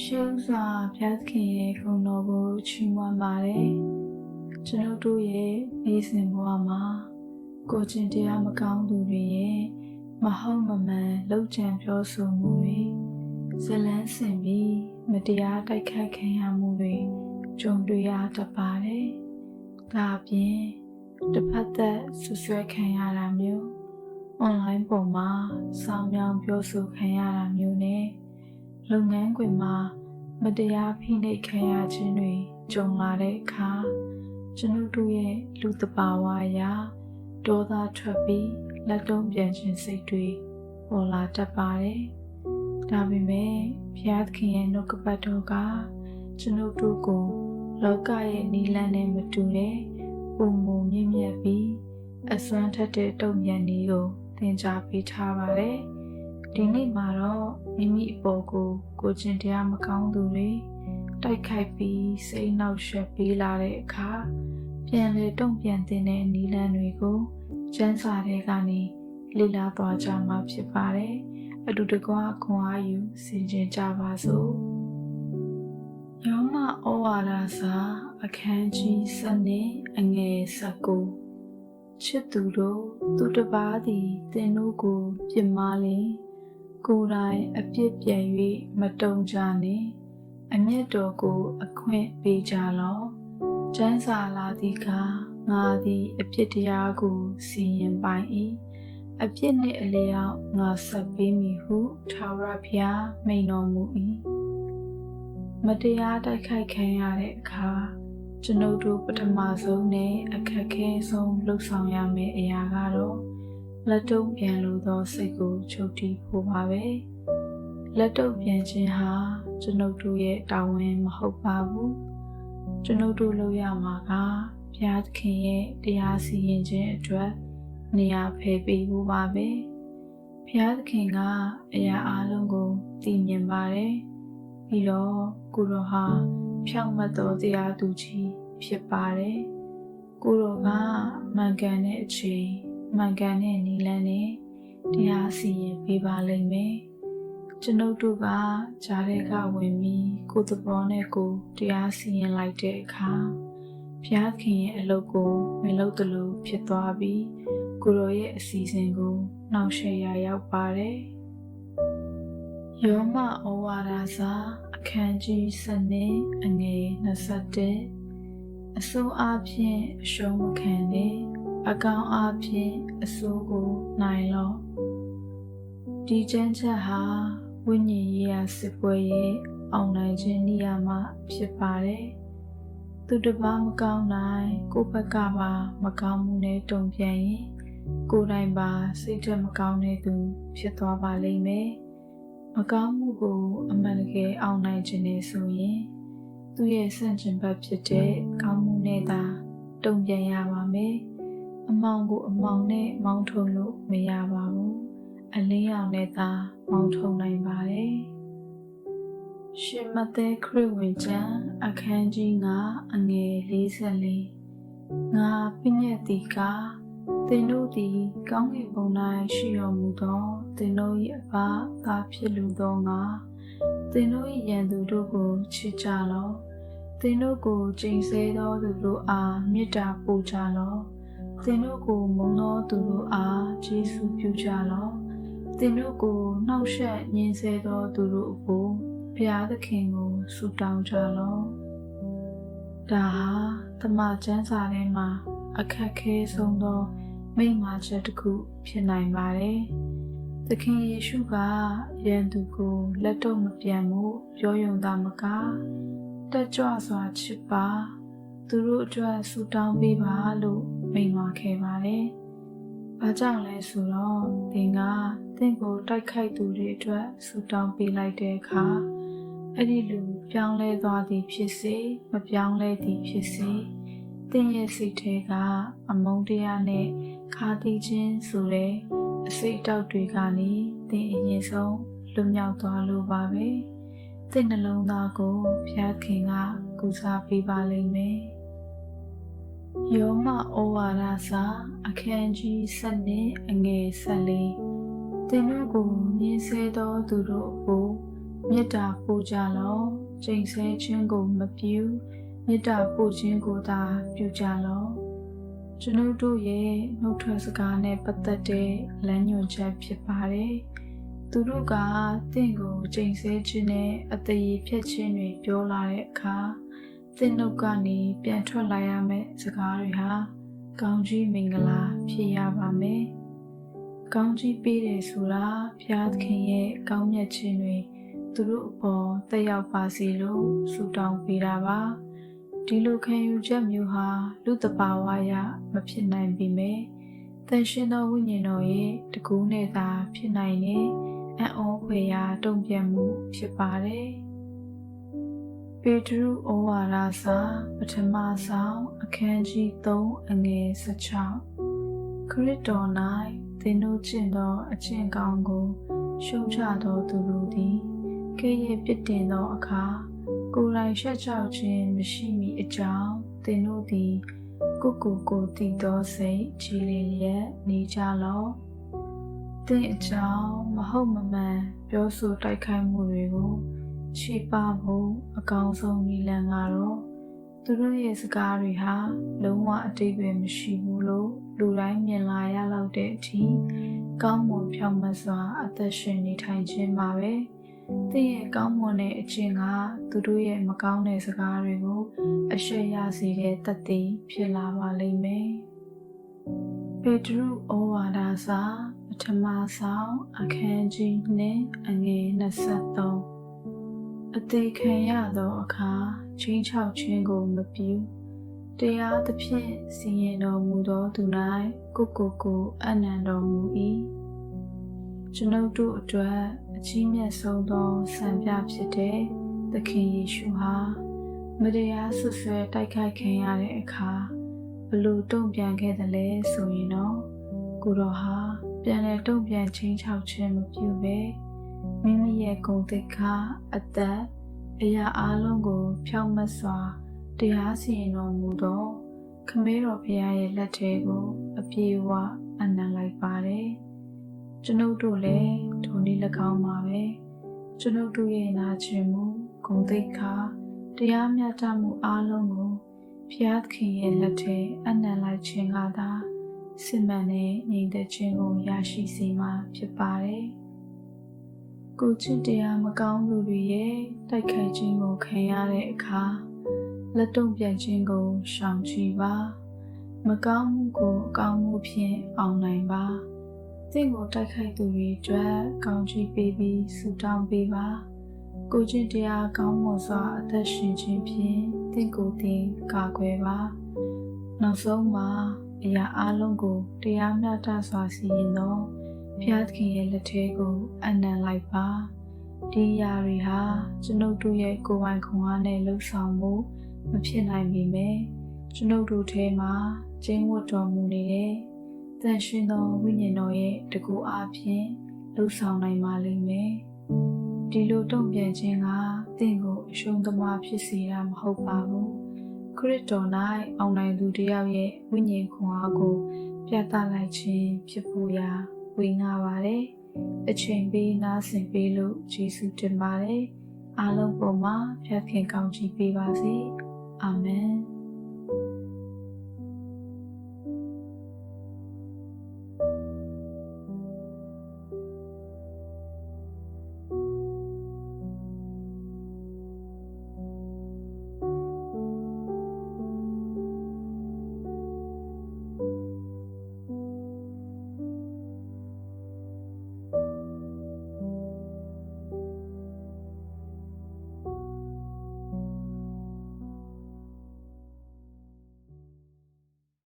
ရှေးဥစွာဘုရားသခင်ရဲ့ဂုဏ်တော်ကိုချီးမွမ်းပါတယ်ကျွန်ုပ်တို့ရဲ့နေ့စဉ်ဘဝမှာကိုယ်ကျင့်တရားမကောင်းသူတွေရဲ့မဟုတ်မမှန်လှုပ်ကြံပြောဆိုမှုတွေဇလန်းဆင်ပြီးမတရားတိုက်ခိုက်ခံရမှုတွေကြုံတွေ့ရတတ်ပါတယ်ဒါအပြင်တစ်ဖက်သက်ဆွဆွဲခံရတာမျိုးအွန်လိုင်းပေါ်မှာစောင်းမြောင်ပြောဆိုခံရတာမျိုးနဲ့ လုပ်ငန်းခွင်မှာမတရားဖိနှိပ်ခံရခြင်းတွေကြုံလာတဲ့အခါကျွန်ုပ်တို့ရဲ့လူတဘာဝအရာဒေါသထွက်ပြီးလက်တုံးပြန်ခြင်းစိတ်တွေပေါ်လာတတ်ပါတယ်။ဒါပေမဲ့ဘုရားသခင်ရဲ့နှုတ်ကပတ်တော်ကကျွန်ုပ်တို့ကိုလောကရဲ့နိလန်းနဲ့မတူတဲ့ပုံမုံမြင့်မြတ်ပြီးအစွမ်းထက်တဲ့တုံ့ပြန်နည်းကိုသင်ကြားပေးထားပါတယ်။ ဒီနေ့မှာတော့မိမိအပေါ်ကိုကိုကျင့်တရားမကောင်းသူတွေတိုက်ခိုက်ပြီးစိတ်နှောက်ယှက်ပေးလာတဲ့အခါပြန်လေတုံ့ပြန်တဲ့နီလန်းတွေကိုကျန်းစာတွေကနေလေ့လာသွားကြမှာဖြစ်ပါတယ်။အတူတကွခွန်အားယူဆင်ခြင်ကြပါစို့။ယောမဩဝါဒစာအခန်းကြီး7အငယ်19ချစ်သူတို့သူတစ်ပါးသည်သင်တို့ကိုပြစ်မှားလင် ကိုယ်တိုင်အပြစ်ပြန်၍မတုံကြနှင့်အမျက်တော်ကို အခွင့်ပေးကြလော့ကျမ်းစာလာသည်ကငါသည်အပြစ်တရားကိုစီရင်ပိုင်၏အပြစ်နှင့်အလျောက်ငါဆက်ပေးမည်ဟုထာဝရဘုရားမိန်တော်မူ၏မတရားတိုက်ခိုက်ခံရတဲ့အခါကျွန်ုပ်တို့ပထမဆုံးနဲ့အခက်ခဲဆုံးလှုပ်ဆောင်ရမယ့်အရာကတော့ လက်တုံးပြန်လို့သောစိတ်ကိုချုပ်တီးဖို့ပါပဲလက်တုံးပြန်ခြင်းဟာကျွန်ုပ်တို့ရဲ့တာဝန်မဟုတ်ပါဘူးကျွန်ုပ်တို့လုပ်ရမှာကဘုရားသခင်ရဲ့တရားစီရင်ခြင်းအတွက်နေရာဖယ်ပေးဖို့ပါပဲဘုရားသခင်ကအရာအလုံးကိုသိမြင်ပါတယ်ပြီးတော့ကိုတော်ဟာဖြောင့်မတ်သောတရားသူကြီးဖြစ်ပါတယ်ကိုတော်ကမှန်ကန်တဲ့အချိန် မှန်ကန်တဲ့နီလန်းနဲ့တရားစီရင်ပေးပါလိမ့်မယ်ကျွန်ုပ်တို့ကဂျားတဲ့ကဝင်ပြီးကိုယ်သဘောနဲ့ကိုယ်တရားစီရင်လိုက်တဲ့အခါဘုရားခင်ရဲ့အလုပ်ကိုမလုပ်သလိုဖြစ်သွားပြီးကိုရောရဲ့အစီအစဉ်ကိုနှောင့်ယှက်ရရောက်ပါတယ်။ယောမဩဝါဒစာအခန်းကြီး7အငယ်21အစိုးအဖြစ်အရှုံးမခံနဲ့ အကောင်အဖြစ်အစိုးကိုနိုင်လောဒီကျမ်းချက်ဟာဝိညာဉ်ရေးရာစစ်ပွဲရဲ့အောင်နိုင်ခြင်းနေရာမှာဖြစ်ပါတယ်။သူတစ်ပါးမကောင်းနိုင်ကိုယ့်ဘက်ကပါမကောင်းမှုနဲ့တုံ့ပြန်ရင်ကိုယ်တိုင်ပါစိတ်ထက်မကောင်းတဲ့သူ ဖြစ်သွားပါလိမ့်မယ်။မကောင်းမှုကို အမှန်တကယ်အောင်နိုင်ခြင်းနဲ့ဆိုရင်သူ့ရဲ့ဆန့်ကျင်ဘက်ဖြစ်တဲ့ကောင်းမှုနဲ့သာတုံ့ပြန်ရပါမယ်။ အမောင်ကိုအမောင်နဲ့မောင်းထုံလို့မရပါဘူး။အလင်းရောင်နဲ့သာမောင်းထုံနိုင်ပါတယ်။ရှင်မသက်ခရစ်ဝင်ကျမ်းအခန်းကြီး9အငယ်44ငါပြည့်ညက်တီကသင်တို့သည်ကောင်းကင်ဘုံ၌ရှိတော်မူသောသင်တို့၏အဖသာဖြစ်လူသောငါသင်တို့၏ရန်သူတို့ကိုချစ်ကြလော့သင်တို့ကိုကျိန်ဆဲသောသူတို့အားမေတ္တာပို့ကြလော့ သင်တို့ကိုမုန်းသောသူတို့အားကျေးဇူးပြုကြလော့သင်တို့ကိုနှောက်ယှက်ညှင်းဆဲသောသူတို့အဖို့ဘုရားသခင်ကိုဆုတောင်းကြလော့ဒါဟာသမကျမ်းစာထဲမှာအခက်ခဲဆုံးသောမိန့်မာချက်တစ်ခုဖြစ်နိုင်ပါတယ်။သခင်ယေရှုကယန်သူကိုလက်တော့မပြန်မှုပြောယုံတာမကတက်ကြွစွာချစ်ပါသူတို့အတွက်ဆူတောင်းပေးပါလို့ မိန့်မာခဲ့ပါတယ်။ဘာကြောင့်လဲဆိုတော့သင်ကသင်ကိုတိုက်ခိုက်သူတွေအတွက်ဆူတောင်းပေးလိုက်တဲ့အခါအဲ့ဒီလူပြောင်းလဲသွားသည်ဖြစ်စေမပြောင်းလဲသည်ဖြစ်စေသင်ရဲ့စိတ်ထဲကအမုန်းတရားနဲ့ခါတီးခြင်းဆိုတဲ့အစိတ်တောက်တွေကနေသင်အရင်ဆုံးလွတ်မြောက်သွားလို့ပါပဲသင်နှလုံးသားကိုဘုရားခင်ကကူစားပေးပါလိမ့်မယ် ယောမဩဝါဒစာအခန်းကြီး7အငယ်14သင်တို့ကိုညှင်းဆဲသောသူတို့ကိုမေတ္တာပို့ကြလောချိန်ဆခြင်းကိုမပြုမေတ္တာပို့ခြင်းကိုသာပြုကြလောကျွန်ုပ်တို့ရဲ့နှုတ်ထွက်စကားနဲ့ပတ်သက်တဲ့လမ်းညွှန်ချက်ဖြစ်ပါတယ်သူတို့ကတင့်ကိုချိန်ဆခြင်းနဲ့အသေးဖြတ်ခြင်းတွေပြောလာတဲ့အခါ သင်နှုတ်ကနေပြန်ထွက်လာရမယ့်စကားတွေဟာကောင်းကြီးမင်္ဂလာဖြစ်ရပါမယ်။ကောင်းကြီးပေးတယ်ဆိုတာဘုရားသခင်ရဲ့ကောင်းမြတ်ခြင်းတွေသူတို့အပေါ်တက်ရောက်ပါစေလို့ဆုတောင်းပေးတာပါ။ဒီလိုခံယူချက်မျိုးဟာလူတဘာဝရမဖြစ်နိုင်ပေမဲ့တန်ရှင်သောဝိညာဉ်တော်ရဲ့တကူးနဲ့သာဖြစ်နိုင်တဲ့အံ့ဩဖွယ်ရာတုံ့ပြန်မှုဖြစ်ပါတယ်။ ပေတရုဩဝါဒစာပထမဆောင်အခန်းကြီး3အငယ်16ခရစ်တော်၌သင်တို့ကျင့်သောအကျင့်ကောင်းကိုရှုံချသောသူတို့သည်ကဲ့ရဲ့ပြစ်တင်သောအခါကိုယ်တိုင်ရှက်ကြောက်ခြင်းမရှိမီအကြောင်းသင်တို့သည်ကိုကိုကိုတည်သောစိတ်ကြည်လင်လျက်နေကြလော့သင်အကြောင်းမဟုတ်မမှန်ပြောဆိုတိုက်ခိုက်မှုတွေကို ချေပဖို့အကောင်းဆုံးနည်းလမ်းကတော့သူတို့ရဲ့စကားတွေဟာလုံးဝအတိတ်ပဲမရှိဘူးလို့လူတိုင်းမြင်လာရလောက်တဲ့အထိကောင်းမွန်ဖြောင့်မတ်စွာအသက်ရှင်နေထိုင်ခြင်းပါပဲ။သင်ရဲ့ကောင်းမွန်တဲ့အခြင်းကသူတို့ရဲ့မကောင်းတဲ့စကားတွေကိုအရှက်ရစေတဲ့တသက်ဖြစ်လာပါလိမ့်မယ်။ပေတရုဩဝါဒစာပထမဆောင်အခန်းကြီး2အငယ်23 အသေးခံရသောအခါချင်းချောက်ခြင်းကိုမပြုတရားသဖြင့်စီရင်တော်မူသောသူ၌ကိုကိုကိုအနံတော်မူ၏ကျွန်ုပ်တို့အတွက်အကြီးမြတ်ဆုံးသောစံပြဖြစ်တဲ့သခင်ယေရှုဟာမတရားဆွဆွဲတိုက်ခိုက်ခံရတဲ့အခါဘလို့တုံ့ပြန်ခဲ့တယ်လဲဆိုရင်တော့ကိုတော်ဟာပြန်လဲတုံ့ပြန်ချင်းချောက်ခြင်းမပြုဘဲ မိမိရဲ့ဂုဏ်သိက္ခာအသက်အရာအလုံးကို ဖြောင့်မတ်စွာတရားစီရင်တော်မူသောခမဲတော်ဘုရားရဲ့လက်ထဲကို အပြေအဝအနံလိုက်ပါတယ်ကျွန်ုပ်တို့လည်းဒုနည်း၎င်းပါပဲကျွန်ုပ်တို့ရဲ့နာကျင်မှုဂုဏ်သိက္ခာတရားမျှတမှုအလုံးကိုဘုရားသခင်ရဲ့လက်ထဲအနံလိုက်ခြင်းကသာစစ်မှန်တဲ့ညီတဲ့ခြင်းကိုရရှိစေမှာဖြစ်ပါတယ်။ ကိုချစ်တရားမကောင်းသူတွေရဲ့တိုက်ခိုက်ခြင်းကိုခံရတဲ့အခါလက်တုံ့ပြန်ခြင်းကိုရှောင်ကြဉ်ပါမကောင်းမှုကိုအကောင်းမှုဖြင့်အောင်နိုင်ပါသင်ကိုတိုက်ခိုက်သူတွေအတွက်ကောင်းချီးပေးပြီးဆုတောင်းပေးပါကိုချင်းတရားကောင်းမွန်စွာအသက်ရှင်ခြင်းဖြင့်သင်ကိုယ်တင်ကာကွယ်ပါနောက်ဆုံးမှာအရာအလုံးကိုတရားမျှတစွာစီရင်သော ဖျားသခင်ရဲ့လက်ထဲကိုအနံလိုက်ပါဒီຢာတွေဟာကျွန်ုပ်တို့ရဲ့ကိုယ်ပိုင်ခွန်အားနဲ့လှုပ်ဆောင်မှုမဖြစ်နိုင်ပေမဲ့ကျွန်ုပ်တို့ထဲမှာကျင်းဝတ်တော်မူနေတဲ့တန်ရှင်သောဝိညာဉ်တော်ရဲ့တကူအားဖြင့်လှုပ်ဆောင်နိုင်ပါလိမ့်မယ်ဒီလိုတုံ့ပြန်ခြင်းကတင့်ကိုအရှုံးသမားဖြစ်စေတာမဟုတ်ပါဘူးခရစ်တော်၌အောင်နိုင်သူတယောက်ရဲ့ဝိညာဉ်ခွန်အားကိုပြသလိုက်ခြင်းဖြစ်ဖို့ရာ ဝေငှပါတယ်။အချိန်ပေးနားဆင်ပေးလို့ယေရှုတင်ပါတယ်။အားလုံးပေါ်မှာဖျက်ခင်ကောင်းချီးပေးပါစေ။အာမင်။